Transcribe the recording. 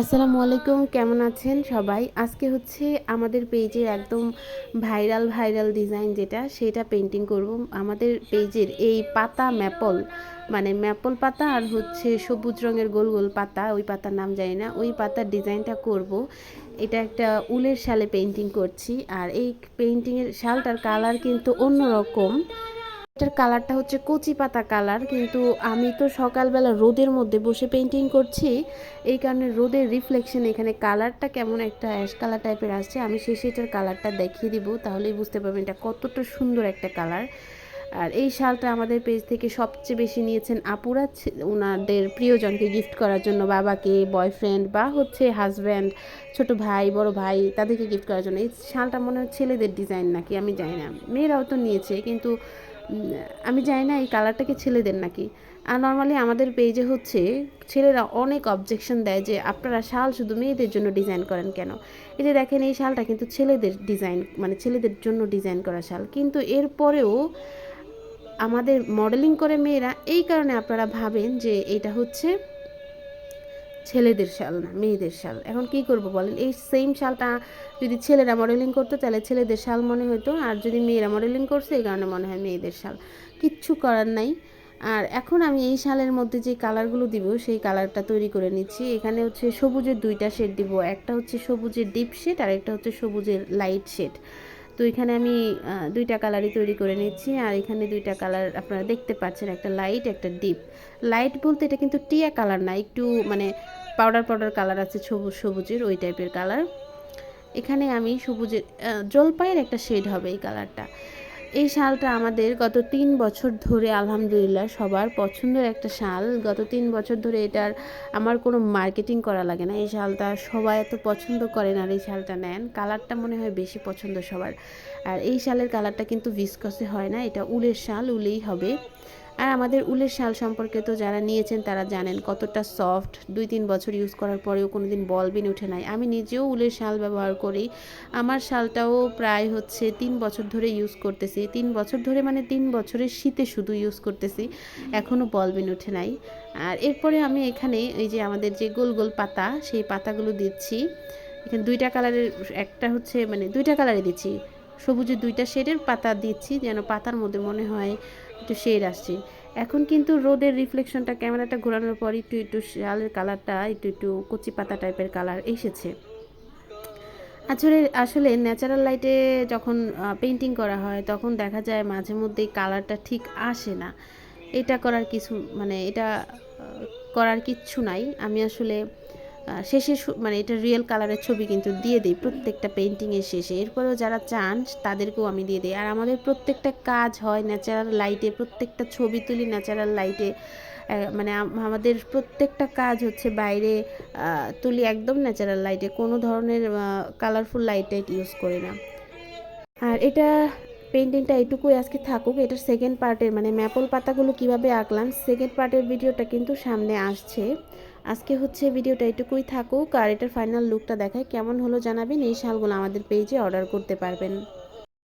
আসসালামু আলাইকুম, কেমন আছেন সবাই? আজকে হচ্ছে আমাদের পেজে একদম ভাইরাল ভাইরাল ডিজাইন যেটা, সেটা পেন্টিং করব। আমাদের পেজের এই পাতা ম্যাপল মানে ম্যাপল পাতা আর হচ্ছে সবুজ রঙের গোল গোল পাতা, ওই পাতার নাম জানি না, ওই পাতার ডিজাইনটা করব। এটা একটা উলের শালে পেন্টিং করছি, আর এই পেন্টিংয়ের শালটার কালার কিন্তু অন্যরকম। এটার কালারটা হচ্ছে কচি পাতা কালার কিন্তু আমি তো সকালবেলা রোদের মধ্যে বসে পেন্টিং করছি। এই কারণে রোদের রিফ্লেকশন এখানে কালারটা কেমন একটা অ্যাশ কালার টাইপের আসছে, আমি শেষে এটার কালারটা দেখিয়ে দিব, তাহলেই বুঝতে পারবেন এটা কতটা সুন্দর একটা কালার আর এই শালটা আমাদের পেজ থেকে সবচেয়ে বেশি নিয়েছেন আপুরা ওনাদের প্রিয়জনকে গিফট করার জন্য, বাবাকে বয়ফ্রেন্ড বা হচ্ছে হাজব্যান্ড ছোট ভাই, বড় ভাই, তাদেরকে গিফট করার জন্য। এই শালটা মনে হয় ছেলেদের ডিজাইন নাকি, আমি জানি না। মেয়েরাও তো নিয়েছে, কিন্তু আমি জানি না এই কালারটাকে ছেলেদের নাকি। আর নর্মালি আমাদের পেজে হচ্ছে, ছেলেরা অনেক অবজেকশন দেয় যে আপনারা শাল শুধু মেয়েদের জন্য ডিজাইন করেন কেন? এই যে দেখেন, এই শালটা কিন্তু ছেলেদের ডিজাইন মানে ছেলেদের জন্য ডিজাইন করা শাল। কিন্তু এরপরেও আমাদের মডেলিং করে মেয়েরা, এই কারণে আপনারা ভাবেন যে এটা হচ্ছে ছেলেদের শাল না, মেয়েদের শাল। এখন কি করব বলেন? এই সেম শালটা যদি ছেলেরা মডেলিং করতো, তাহলে ছেলেদের শাল মনে হতো আর যদি মেয়েরা মডেলিং করছে, এই কারণে মনে হয় মেয়েদের শাল। কিচ্ছু করার নাই। আর এখন আমি এই শালের মধ্যে যে কালারগুলো দিব, সেই কালারটা তৈরি করে নিচ্ছি। এখানে হচ্ছে সবুজের দুইটা শেড দিব। একটা হচ্ছে সবুজের ডিপ শেড আর একটা হচ্ছে সবুজের লাইট শেড তো এখানে আমি দুইটা কালারই তৈরি করে নিচ্ছি। আর এখানে দুইটা কালার আপনারা দেখতে পাচ্ছেন, একটা লাইট একটা ডিপ লাইট বলতে এটা কিন্তু টিয়া কালার না, একটু মানে পাউডার পাউডার কালার আছে, সবুজ, সবুজের, ওই টাইপের কালার। এখানে আমি সবুজের জলপাইয়ের একটা শেড হবে এই কালারটা। এই শালটা আমাদের গত তিন বছর ধরে, আলহামদুলিল্লাহ, সবার পছন্দের একটা শাল। গত তিন বছর ধরে এটার আমার কোনো মার্কেটিং করা লাগে না। এই শালটা সবাই এত পছন্দ করেন আর এই শালটা নেন। কালারটা মনে হয় বেশি পছন্দ সবার। আর এই শালের কালারটা কিন্তু ভিসকসে হয় না, এটা উলের শাল, উলেই হবে। আর আমাদের উলের শাল সম্পর্কে তো যারা নিয়েছেন তারা জানেন কতটা সফট দুই তিন বছর ইউজ করার পরেও কোনো দিন বল বিন উঠে নাই। আমি নিজেও উলের শাল ব্যবহার করি। আমার শালটাও প্রায় হচ্ছে তিন বছর ধরে ইউজ করতেছি। তিন বছর ধরে মানে তিন বছরের শীতে শুধু ইউজ করতেছি। এখনও বল বিন উঠে নাই। আর এরপরে আমি এখানে এই যে আমাদের যে গোল গোল পাতা, সেই পাতাগুলো দিচ্ছি। এখানে দুইটা কালারের একটা হচ্ছে মানে দুইটা কালারে দিচ্ছি। সবুজের দুইটা শেডের পাতা দিচ্ছি যেন পাতার মধ্যে মনে হয় একটু শেড আসছে। এখন কিন্তু রোদের রিফ্লেকশনটা ক্যামেরাটা ঘোরানোর পর একটু একটু শালের কালারটা একটু একটু কচি পাতা টাইপের কালার এসেছে। আসলে আসলে ন্যাচারাল লাইটে যখন পেন্টিং করা হয়, তখন দেখা যায় মাঝে মধ্যে কালারটা ঠিক আসে না। এটা করার কিছু মানে এটা করার কিচ্ছু নাই। আমি আসলে শেষে মানে এটা রিয়েল কালারের ছবি কিন্তু দিয়ে দিই প্রত্যেকটা পেন্টিংয়ের শেষে। এরপরেও যারা চান, তাদেরকেও আমি দিয়ে দিই। আর আমাদের প্রত্যেকটা কাজ হয় ন্যাচারাল লাইটে প্রত্যেকটা ছবি তুলি ন্যাচারাল লাইটে মানে আমাদের প্রত্যেকটা কাজ হচ্ছে বাইরে তুলি একদম ন্যাচারাল লাইটে কোনো ধরনের কালারফুল লাইট টাইট ইউজ করি না। আর এটা পেন্টিংটা এটুকুই আজকে থাকুক। এটার সেকেন্ড পার্টের মানে ম্যাপল পাতাগুলো কীভাবে আঁকলাম সেকেন্ড পার্টের ভিডিওটা কিন্তু সামনে আসছে। আজকে হচ্ছে ভিডিওটা এটুকুই থাকুক আর এটার ফাইনাল লুকটা দেখায় কেমন হলো জানাবেন এই শালগুলো আমাদের পেজে অর্ডার করতে পারবেন।